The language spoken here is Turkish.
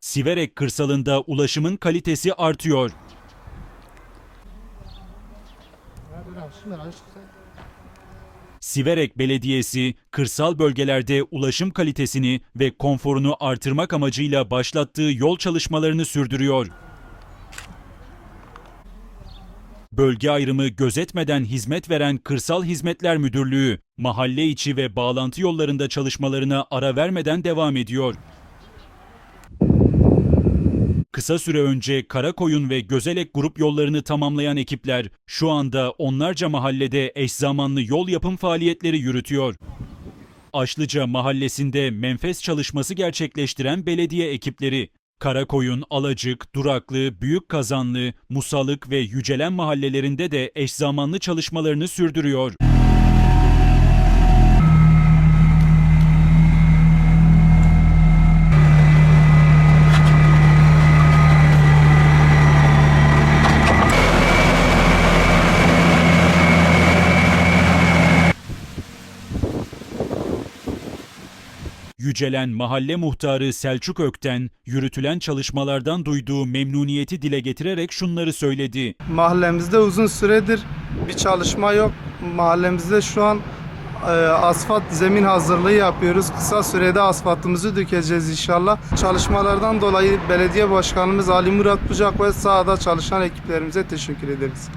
Siverek kırsalında ulaşımın kalitesi artıyor. Siverek Belediyesi, kırsal bölgelerde ulaşım kalitesini ve konforunu artırmak amacıyla başlattığı yol çalışmalarını sürdürüyor. Bölge ayrımı gözetmeden hizmet veren Kırsal Hizmetler Müdürlüğü, mahalle içi ve bağlantı yollarında çalışmalarına ara vermeden devam ediyor. Kısa süre önce Karakoyun ve Gözelek grup yollarını tamamlayan ekipler şu anda onlarca mahallede eş zamanlı yol yapım faaliyetleri yürütüyor. Aşlıca mahallesinde menfez çalışması gerçekleştiren belediye ekipleri Karakoyun, Alacık, Duraklı, Büyük Kazanlı, Musalık ve Yücelen mahallelerinde de eş zamanlı çalışmalarını sürdürüyor. Yücelen Mahalle Muhtarı Selçuk Ökten, yürütülen çalışmalardan duyduğu memnuniyeti dile getirerek şunları söyledi. Mahallemizde uzun süredir bir çalışma yok. Mahallemizde şu an e, asfalt zemin hazırlığı yapıyoruz. Kısa sürede asfaltımızı dökeceğiz inşallah. Çalışmalardan dolayı belediye başkanımız Ali Murat Bucak ve sahada çalışan ekiplerimize teşekkür ederiz.